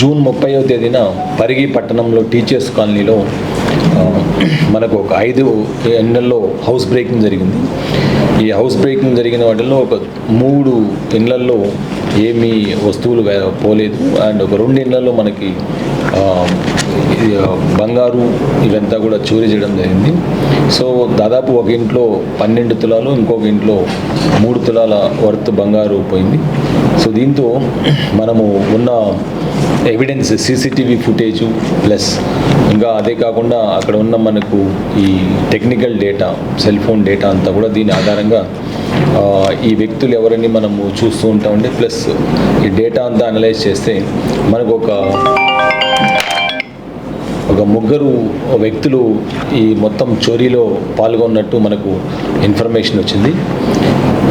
June ముప్పైవ తేదీన పరిగి పట్టణంలో టీచర్స్ కాలనీలో మనకు ఒక ఐదు ఎండల్లో హౌస్ బ్రేకింగ్ జరిగింది. ఈ హౌస్ బ్రేకింగ్ జరిగిన వాటిల్లో ఒక మూడు ఇండ్లల్లో ఏమీ వస్తువులు పోలేదు. అండ్ ఒక రెండు ఇళ్ళలో మనకి బంగారు ఇవంతా కూడా చోరీ చేయడం జరిగింది. సో దాదాపు ఒక ఇంట్లో పన్నెండు తులాలు ఇంకొక ఇంట్లో మూడు తులాల వర్త్ బంగారు పోయింది. సో దీంతో మనము ఉన్న ఎవిడెన్స్ సీసీటీవీ ఫుటేజ్ ప్లస్ ఇంకా అదే కాకుండా అక్కడ ఉన్న మనకు ఈ technical data cell phone data అంతా కూడా దీని ఆధారంగా ఈ వ్యక్తులు ఎవరని మనము చూస్తూ ఉంటామండి. ప్లస్ ఈ డేటా అంతా అనలైజ్ చేస్తే మనకు ఒక ఒక ముగ్గురు వ్యక్తులు ఈ మొత్తం చోరీలో పాల్గొన్నట్టు మనకు ఇన్ఫర్మేషన్ వచ్చింది.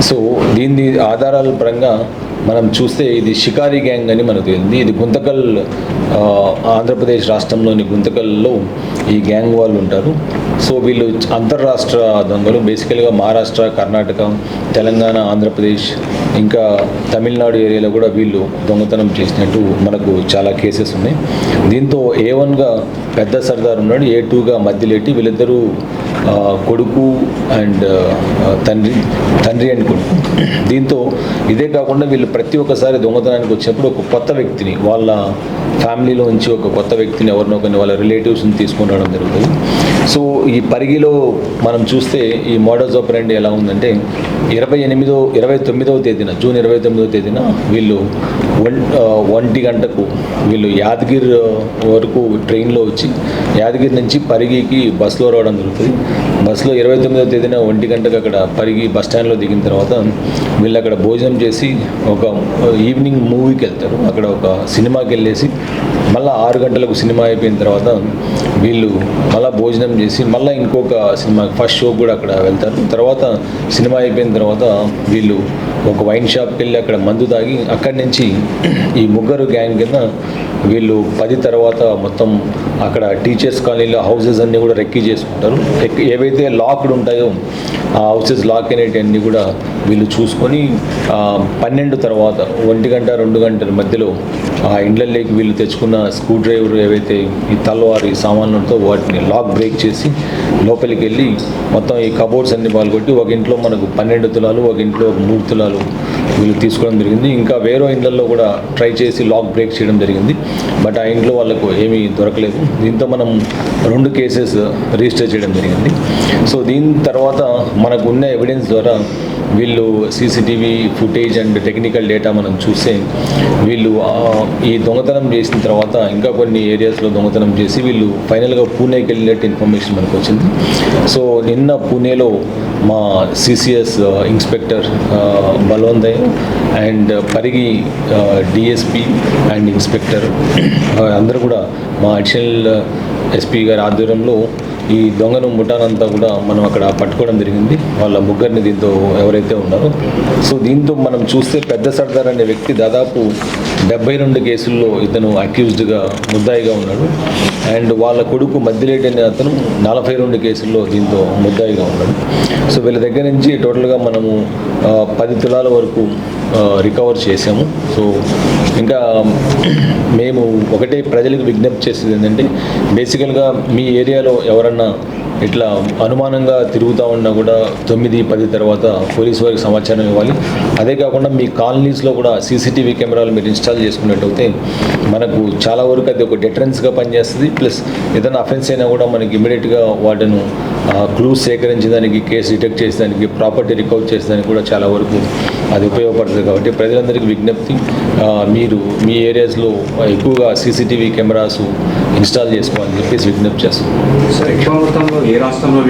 సో దీని ఆధారాల పరంగా మనం చూస్తే ఇది షికారి గ్యాంగ్ అని మనకు తెలిసింది ఇది గుంతకల్ ఆంధ్రప్రదేశ్ రాష్ట్రంలోని గుంతకల్లో ఈ గ్యాంగ్ వాళ్ళు ఉంటారు. సో వీళ్ళు అంతర్రాష్ట్ర దొంగలు. బేసికల్గా మహారాష్ట్ర కర్ణాటక తెలంగాణ ఆంధ్రప్రదేశ్ ఇంకా తమిళనాడు ఏరియాలో కూడా వీళ్ళు దొంగతనం చేసినట్టు మనకు చాలా కేసెస్ ఉన్నాయి. దీంతో ఏ వన్గా పెద్ద సర్దార్ ఉన్నాడు ఏ టూగా మధ్యలేటి వీళ్ళిద్దరూ కొడుకు అండ్ తండ్రి తండ్రి అండ్ కొడుకు. దీంతో ఇదే కాకుండా వీళ్ళు ప్రతి ఒక్కసారి దొంగతనానికి వచ్చినప్పుడు ఒక కొత్త వ్యక్తిని వాళ్ళ ఫ్యామిలీలో నుంచి ఒక కొత్త వ్యక్తిని ఎవరినో కొన్ని వాళ్ళ రిలేటివ్స్ని తీసుకుని రావడం జరుగుతుంది. సో ఈ పరిగిలో మనం చూస్తే ఈ మోడల్స్ ఆపరెంట్ ఎలా ఉందంటే ఇరవై ఎనిమిదో ఇరవై తొమ్మిదవ తేదీన జూన్ ఇరవై తొమ్మిదవ తేదీన వీళ్ళు ఒంటి గంటకు వీళ్ళు యాదగిరి వరకు ట్రైన్లో వచ్చి యాదగిరి నుంచి పరిగికి బస్సులో రావడం జరుగుతుంది. బస్సులో ఇరవై తొమ్మిదో తేదీన ఒంటి గంటకు అక్కడ పరిగి బస్ స్టాండ్లో దిగిన తర్వాత వీళ్ళు అక్కడ భోజనం చేసి ఒక ఈవినింగ్ మూవీకి వెళ్తారు. అక్కడ ఒక సినిమాకి వెళ్ళేసి మళ్ళీ ఆరు గంటలకు సినిమా అయిపోయిన తర్వాత వీళ్ళు మళ్ళీ భోజనం చేసి మళ్ళీ ఇంకొక సినిమా ఫస్ట్ షో కూడా అక్కడ వెళ్తారు. తర్వాత సినిమా అయిపోయిన తర్వాత వీళ్ళు ఒక వైన్ షాప్కి వెళ్ళి అక్కడ మందు తాగి అక్కడి నుంచి ఈ ముగ్గురు గ్యాంగ్ కింద వీళ్ళు పది తర్వాత మొత్తం అక్కడ టీచర్స్ కాలనీలో హౌసెస్ అన్నీ కూడా రెక్కీ చేసుకుంటారు. ఏవైతే లాక్డ్ ఉంటాయో ఆ హౌసెస్ లాక్ అనేటివన్నీ కూడా వీళ్ళు చూసుకొని పన్నెండు తర్వాత ఒంటి గంట రెండు గంటల మధ్యలో ఆ ఇండ్లలోకి వీళ్ళు తెచ్చుకున్న స్క్రూ డ్రైవర్ ఏవైతే ఈ తలవారు ఈ సామాన్లతో వాటిని లాక్ బ్రేక్ చేసి లోపలికి వెళ్ళి మొత్తం ఈ కబోర్డ్స్ అన్ని పాల్గొట్టి ఒక ఇంట్లో మనకు పన్నెండు తులాలు ఒక ఇంట్లో మూడు తులాలు వీళ్ళు తీసుకోవడం జరిగింది. ఇంకా వేరే ఇండ్లలో కూడా ట్రై చేసి లాక్ బ్రేక్ చేయడం జరిగింది. బట్ ఆ ఇంట్లో వాళ్ళకు ఏమీ దొరకలేదు. దీంతో మనం రెండు కేసెస్ రిజిస్టర్ చేయడం జరిగింది. సో దీని తర్వాత మనకు ఉన్న ఎవిడెన్స్ ద్వారా వీళ్ళు CCTV footage and technical data మనం చూస్తే వీళ్ళు ఈ దొంగతనం చేసిన తర్వాత ఇంకా కొన్ని ఏరియాస్లో దొంగతనం చేసి వీళ్ళు ఫైనల్గా పూణేకి వెళ్ళినట్టు ఇన్ఫర్మేషన్ మనకు వచ్చింది. సో నిన్న పూణేలో మా CCS inspector Balavantay and Parigi DSP and inspector అందరూ కూడా మా అడిషనల్ uh, ఎస్పీ గారి ఆధ్వర్యంలో ఈ దొంగను ముఠానంతా కూడా మనం అక్కడ పట్టుకోవడం జరిగింది. వాళ్ళ ముగ్గురిని దీంతో ఎవరైతే ఉన్నారో. సో దీంతో మనం చూస్తే పెద్ద సర్దార్ అనే వ్యక్తి దాదాపు డెబ్బై రెండు కేసుల్లో ఇతను అక్యూజ్డ్గా ముద్దాయిగా ఉన్నాడు. అండ్ వాళ్ళ కొడుకు మధ్యలేటి అనే అతను నలభై రెండు కేసుల్లో దీంతో ముద్దాయిగా ఉన్నాడు. సో వీళ్ళ దగ్గర నుంచి టోటల్గా మనము పది తులాల వరకు రికవర్ చేసాము సో ఇంకా మేము ఒకటే ప్రజలకు విజ్ఞప్తి చేసేది ఏంటంటే బేసికల్గా మీ ఏరియాలో ఎవరన్నా ఇట్లా అనుమానంగా తిరుగుతూ ఉన్నా కూడా తొమ్మిది పది తర్వాత పోలీసు వారికి సమాచారం ఇవ్వాలి. అదే కాకుండా మీ కాలనీస్లో కూడా సీసీటీవీ కెమెరాలు మీరు ఇన్స్టాల్ చేసుకున్నట్టయితే మనకు చాలా వరకు అది ఒక డెటరెన్స్గా పనిచేస్తుంది. ప్లస్ ఏదైనా అఫెన్స్ అయినా కూడా మనకి ఇమీడియట్గా వాటిను క్లూస్ సేకరించడానికి కేసు డిటెక్ట్ చేసేదానికి ప్రాపర్టీ రికవర్ చేసేదానికి కూడా చాలా వరకు అది ఉపయోగపడుతుంది కాబట్టి ప్రజలందరికీ విజ్ఞప్తి మీరు మీ ఏరియాస్లో ఎక్కువగా సీసీటీవీ కెమెరాస్ ఇన్స్టాల్ చేసుకోవాలని చెప్పేసి విజ్ఞప్తి చేస్తాం సార్ ఎక్కువ మొత్తంలో ఏ రాష్ట్రంలో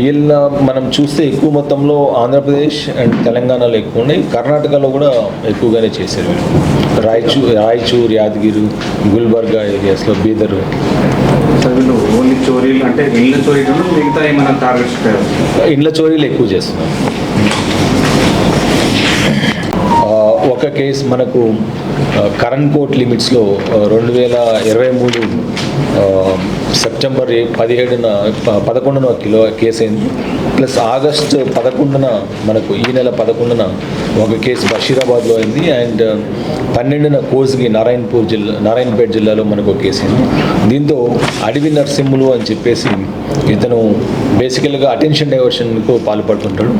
వీళ్ళ మనం చూస్తే ఎక్కువ మొత్తంలో ఆంధ్రప్రదేశ్ అండ్ తెలంగాణలో ఎక్కువ ఉన్నాయి. కర్ణాటకలో కూడా ఎక్కువగానే చేశారు. రాయచూర్ రాయచూర్ యాదగిరి గుల్బర్గా ఏరియాస్లో బీదర్. సార్ వీళ్ళు ఓన్లీ చోరీలు అంటే ఇళ్ళ చోరీలు మిగతా ఏమైనా టార్గెట్స్ ఇండ్ల చోరీలు ఎక్కువ చేస్తున్నారు ఒక కేసు మనకు ఆ, కరణ్ కోట్ లిమిట్స్లో రెండు వేల ఇరవై మూడు సెప్టెంబర్ పదిహేడున ప- పదకొండున ఒక కిలో కేసు అయింది. ప్లస్ ఆగస్ట్ పదకొండున మనకు ఈ నెల పదకొండున ఒక కేసు బషీరాబాద్లో అయింది. అండ్ పన్నెండున కోస్గి నారాయణపూర్ జిల్లా నారాయణపేట జిల్లాలో మనకు ఒక కేసు అయింది. దీంతో అడవి నరసింహులు అని చెప్పేసి ఇతను బేసికల్గా అటెన్షన్ డైవర్షన్కు పాల్పడుతుంటాడు.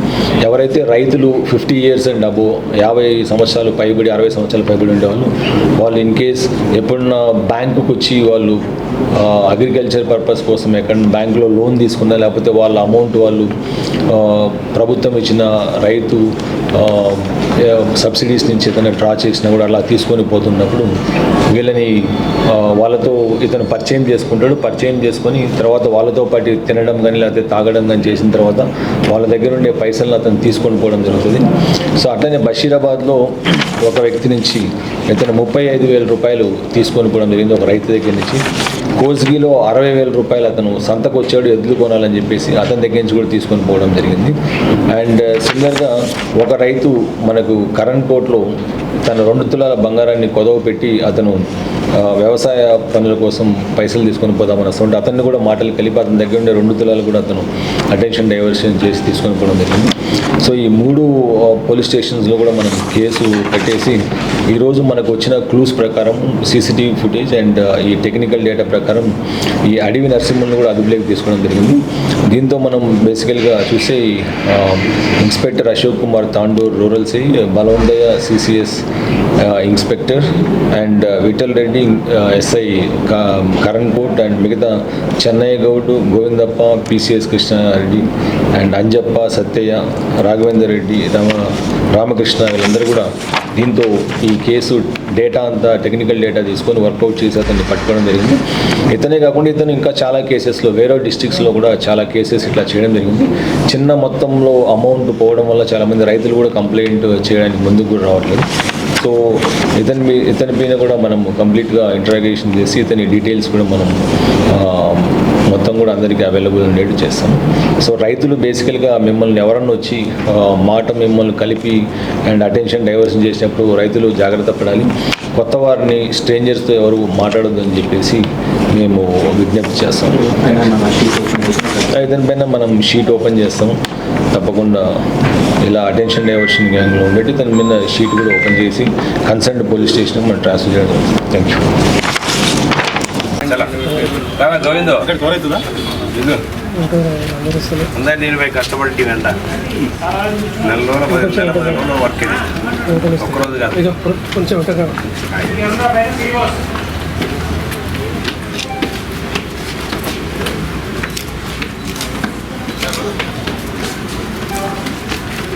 ఎవరైతే రైతులు ఫిఫ్టీ ఇయర్స్ అండ్ అబో యాభై సంవత్సరాలు పైబడి అరవై సంవత్సరాలు పైబడి ఉండేవాళ్ళు వాళ్ళు ఇన్ కేస్ ఎప్పుడున్న బ్యాంకుకు వచ్చి వాళ్ళు అగ్రికల్చర్ పర్పస్ కోసం ఎక్కడ బ్యాంకులో లోన్ తీసుకున్నా లేకపోతే వాళ్ళ అమౌంట్ వాళ్ళు ప్రభుత్వం ఇచ్చిన రైతు సబ్సిడీస్ నుంచి ఏదైనా డ్రా చేసినా కూడా అలా తీసుకొని పోతున్నప్పుడు వీళ్ళని వాళ్ళతో ఇతను పరిచయం చేసుకుంటాడు. పరిచయం చేసుకొని తర్వాత వాళ్ళతో పాటు తినడం కానీ లేకపోతే తాగడం కానీ చేసిన తర్వాత వాళ్ళ దగ్గర ఉండే పైసలను అతను తీసుకొని పోవడం జరుగుతుంది. సో అట్లనే బషీరాబాద్లో ఒక వ్యక్తి నుంచి ఇతను ముప్పై ఐదు వేల రూపాయలు తీసుకొని పోవడం జరిగింది. ఒక రైతు దగ్గర నుంచి కోసిగిలో అరవై వేల రూపాయలు అతను సంతకు వచ్చాడు ఎద్దులు కొనాలని చెప్పేసి అతని దగ్గర నుంచి కూడా తీసుకొని పోవడం జరిగింది. అండ్ uh, సిమిలర్గా ఒక రైతు మనకు కరణ్ కోట్లో తన రెండు తులాల బంగారాన్ని కొదవ పెట్టి అతను వ్యవసాయ పనుల కోసం పైసలు తీసుకొని పోదామని వస్తుంటే అతన్ని కూడా మాటలు కలిపి అతని దగ్గర ఉండే రెండు తులాలు కూడా అతను అటెన్షన్ డైవర్షన్ చేసి తీసుకొని పోవడం జరిగింది. సో ఈ మూడు పోలీస్ స్టేషన్స్లో కూడా మనం కేసు పెట్టేసి ఈరోజు మనకు వచ్చిన క్లూస్ ప్రకారం సీసీటీవీ ఫుటేజ్ అండ్ ఈ టెక్నికల్ డేటా ప్రకారం ఈ అడవి నరసింహులను కూడా అదుపులోకి తీసుకోవడం జరిగింది. దీంతో మనం బేసికల్గా చూస్తే inspector Ashok Kumar Tandur rural C Balavandayya CCS inspector and Vithal Reddy SI Karankot and మిగతా చెన్నయ్య గౌడ్ గోవిందప్ప పిసిఎస్ కృష్ణారెడ్డి అండ్ అంజప్ప సత్యయ్య రాఘవేందర్ రెడ్డి రామ రామకృష్ణ వీళ్ళందరూ కూడా దీంతో ఈ కేసు డేటా అంతా టెక్నికల్ డేటా తీసుకొని వర్కౌట్ చేసి అతన్ని పట్టుకోవడం జరిగింది. ఇతనే కాకుండా ఇతను ఇంకా చాలా కేసెస్లో వేరే డిస్టిక్స్లో కూడా చాలా కేసెస్ ఇట్లా చేయడం జరిగింది. చిన్న మొత్తంలో అమౌంట్ పోవడం వల్ల చాలామంది రైతులు కూడా కంప్లైంట్ చేయడానికి ముందుకు కూడా రావట్లేదు. సో ఇతని మీ ఇతని పైన కూడా మనం కంప్లీట్గా ఇంటరాగేషన్ చేసి ఇతని డీటెయిల్స్ కూడా మనం మొత్తం కూడా అందరికీ అవైలబుల్ ఉండేట్టు చేస్తాం. సో రైతులు బేసికల్గా మిమ్మల్ని ఎవరన్నా వచ్చి మాట మిమ్మల్ని కలిపి అండ్ అటెన్షన్ డైవర్షన్ చేసినప్పుడు రైతులు జాగ్రత్త పడాలి. కొత్త వారిని స్ట్రేంజర్స్తో ఎవరు మాట్లాడొద్దు అని చెప్పేసి మేము విజ్ఞప్తి చేస్తాం. అయినా మన షీట్ ఓపెన్ చేసిన ఇతని పైన మనం షీట్ ఓపెన్ చేస్తాం. తప్పకుండా ఇలా అటెన్షన్ డైవర్షన్ గ్యాంగ్లో ఉండేటి దాని మీద షీట్ కూడా ఓపెన్ చేసి కన్సర్న్ పోలీస్ స్టేషన్ మనం ట్రాన్స్ఫర్ చేయడం థ్యాంక్ యూ రారా గోవిందు. అక్కడ తోరైతుందా? ఇల్లు అందరు నేను పోయి కష్టపడి వెంట నెల రోజులు పది నెల పది రోజులు వర్క్ ఇది. ఒక్కరోజు కాదు. కొంచెం